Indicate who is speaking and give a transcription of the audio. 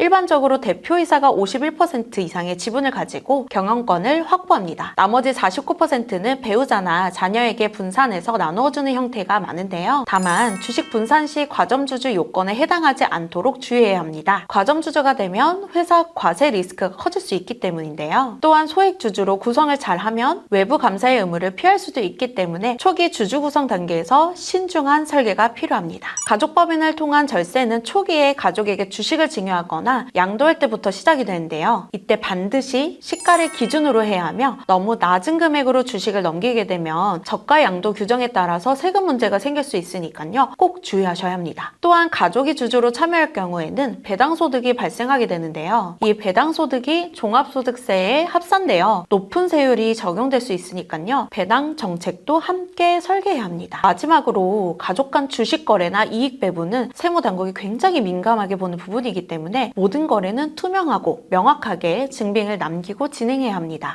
Speaker 1: 일반적으로 대표이사가 51% 이상의 지분을 가지고 경영권을 확보합니다. 나머지 49%는 배우자나 자녀에게 분산해서 나누어주는 형태가 많은데요. 다만 주식 분산 시 과점주주 요건에 해당하지 않도록 주의해야 합니다. 과점주주가 되면 회사 과세 리스크가 커질 수 있기 때문인데요. 또한 소액주주로 구성을 잘하면 외부 감사의 의무를 피할 수도 있기 때문에 초기 주주 구성 단계에서 신중한 설계가 필요합니다. 가족법인을 통한 절세는 초기에 가족에게 주식을 증여하거나 양도할 때부터 시작이 되는데요. 이때 반드시 시가를 기준으로 해야 하며 너무 낮은 금액으로 주식을 넘기게 되면 저가 양도 규정에 따라서 세금 문제가 생길 수 있으니까요. 꼭 주의하셔야 합니다. 또한 가족이 주주로 참여할 경우에는 배당소득이 발생하게 되는데요. 이 배당소득이 종합소득세에 합산되어 높은 세율이 적용될 수 있으니까요. 배당 정책도 함께 설계해야 합니다. 마지막으로 가족 간 주식 거래나 이익 배분은 세무당국이 굉장히 민감하게 보는 부분이기 때문에 모든 거래는 투명하고 명확하게 증빙을 남기고 진행해야 합니다.